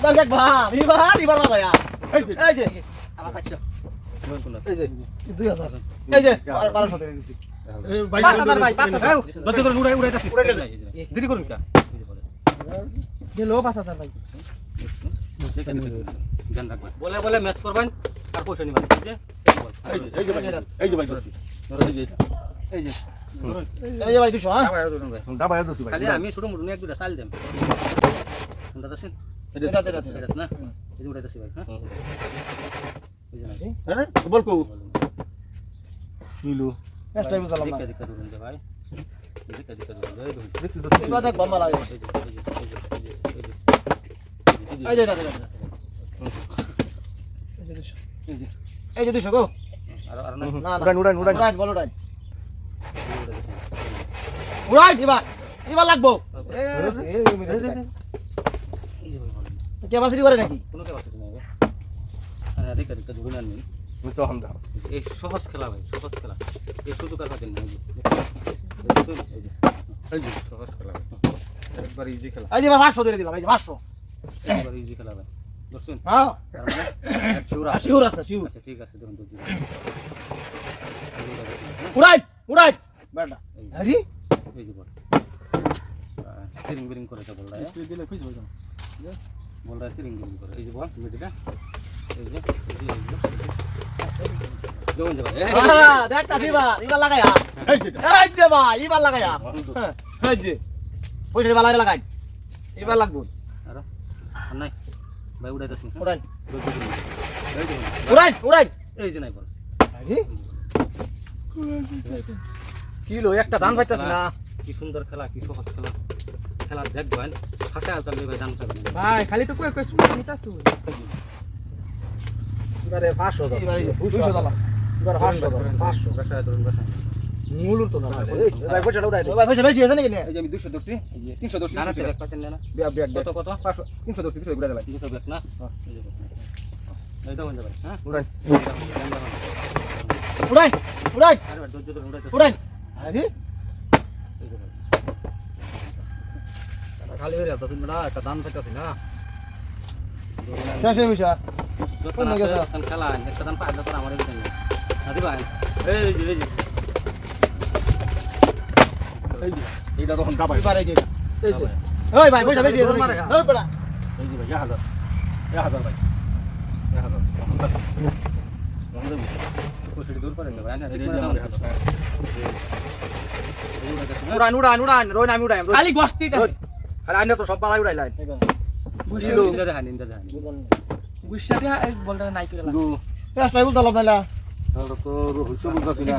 এবার দেখ ভাম এবার এবার বাজায়া এই যে এই যে। আমার চারশো এই যে দুই হাজার। এই যে বারোশো টাকা দিছি। ভাই। দেরি করুন গেল পাঁচ হাজার বলে বলে ম্যাচ করবেন আর পয়সা নিবেন। এই যে এই যে। ভাই এই যে এই যে এই যে। ভাই দুশো হ্যাঁ? ডাবায় ধরছি ভাই। খালি আমি ছোট মোটো এক দুটা চাল দেন কোনটা এই যে হ্যাঁ হ্যাঁ দুশো গো উড়ান উড়ান উড়ান উড়াইন বল উড়াইন উড়াইন এবার এবার লাগবো ক্যাপাসিটি করে নাকি? কোনো ক্যাপাসিটি নাই আরে দেখা দেখা দুজন আননি আমি তো হামদা। এই সহজ খেলা ভাই সহজ খেলা। এই সুযোগ আর পাচ্ছেন না এই যে। এই যে এই যে সহজ খেলা ভাই। একবার ইজি খেলা। এই যে এবার পাঁচশো দিয়ে দিলাম এই যে পাঁচশো। একবার ইজি খেলা ভাই। বুঝছেন হ্যাঁ। তার মানে শিউর আছে। শিউর আছে শিউর আচ্ছা ঠিক আছে ধরুন দুজন উড়াইন উড়াইন বেটা আরে। এই যে বল। তিরিং বিরিং করে তো বলরা দিলে খুঁজে পাইছো বলরা তিরিং বিরিং করে। এই যে বল তুমি যেটা এই যে হ্যাঁ লাগাই হ্যাঁ এবার হ্যাঁ লাগবো। নাই। ভাই উড়াইতেছি হ্যাঁ? উড়াইন এই যে উড়াইন উড়াইন এই যে নাই বল। কিলো একটা ধান পাইতাছি না। কি সুন্দর খেলা কি সহজ খেলা। খেলা দেখবেন ফাঁসে আলতাম ভাই জান ভাই খালি তো কই কই সুন্দর নিতাছু এবারে পাঁচশো দাও। এবার এই যে দুশো দিলাম এবার পাঁচশো দাও পাঁচশো। বাসায় ধরুন বাসায় মূলর তো না এই ভাই পয়সাটা উড়াই দে। ভাই পয়সা বেশি আছে নাকি এই যে আমি 200 ধরছি এই যে 300 ধরছি না না দেখ পাচ্ছেন না বিয়া বিয়া কত কত? 500 300 ধরছি 300 ঘুরে দিলাই দুশো ব্যাগ না? এই হ্যাঁ? আরে আরে এই যে ভাই খালি হয়ে যাচ্ছে তুমি না একটা ধান পাইতাছি না শেষ হয়ে পয়সা যখন আছে তখন খেলা একটা দান পাইলে তো আমার এদিকে আদি ভাই এই যে এই যে। এই যে এইটা তখন ডাবায় এবার যে এই যে। ওই ভাই পয়সা বেশি আছে মারে নাকি? খা। ওই বড়া এই যে ভাই 1000 1000 ভাই। 1000 কুশি দূর করে ভাই না এই ঠিক যে করে দাও আমার হাত। উড়ান উড়ান উড়ান রই আমি উড়াই খালি বস্তি খালি আইনে তো সব পালাই উড়াই লাই গুছাটি বলটা নাই করে কিন্তু রাস্তায় টাইম দিলাম না তাহলে তো হইছে বুঝতাছি না।